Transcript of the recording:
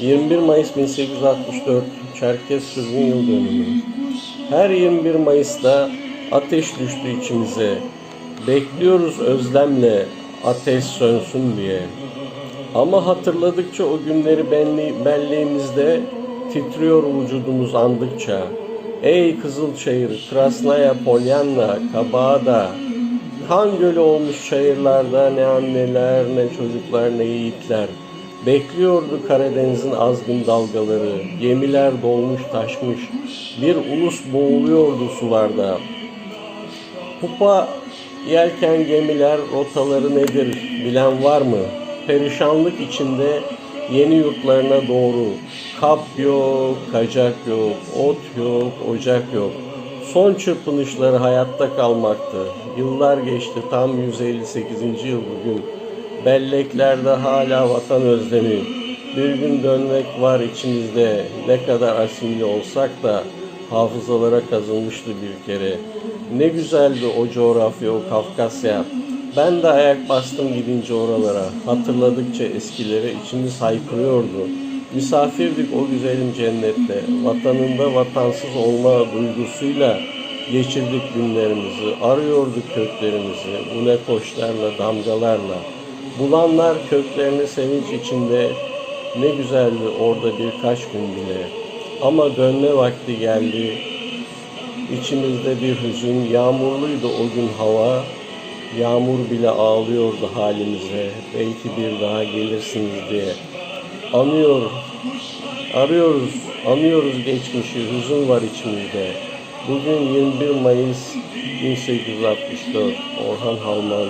21 Mayıs 1864 Çerkez Sürgün Yıl Dönümü. Her 21 Mayıs'ta ateş düştü içimize. Bekliyoruz özlemle ateş sönsün diye. Ama hatırladıkça o günleri benli, belleğimizde titriyor vücudumuz andıkça. Ey Kızılçayır, Krasnaya, Polyanna, Kabağda, kan gölü olmuş çayırlarda ne anneler ne çocuklar ne yiğitler. Bekliyordu Karadeniz'in azgın dalgaları, gemiler dolmuş taşmış, bir ulus boğuluyordu sularda. Pupa yelken gemiler rotaları nedir bilen var mı? Perişanlık içinde yeni yurtlarına doğru. Kap yok, kacak yok, ot yok, ocak yok. Son çırpınışları hayatta kalmaktı. Yıllar geçti tam 158. yıl bugün. Belleklerde hala vatan özlemi. Bir gün dönmek var içimizde. Ne kadar asimli olsak da hafızalara kazınmıştı bir kere. Ne güzeldi o coğrafya, o Kafkasya. Ben de ayak bastım gidince oralara. Hatırladıkça eskilere içimiz haykırıyordu. Misafirdik o güzelim cennette. Vatanında vatansız olma duygusuyla geçirdik günlerimizi. Arıyorduk köklerimizi. Bu ne koşlarla, damgalarla. Bulanlar köklerini sevinç içinde ne güzeldi orada birkaç gün bile. Ama dönme vakti geldi. İçimizde bir hüzün, yağmurluydu o gün hava. Yağmur bile ağlıyordu halimize. Belki bir daha gelirsiniz diye. Anıyor, arıyoruz, anıyoruz geçmişi, hüzün var içimizde. Bugün 21 Mayıs 1864, Orhan Halman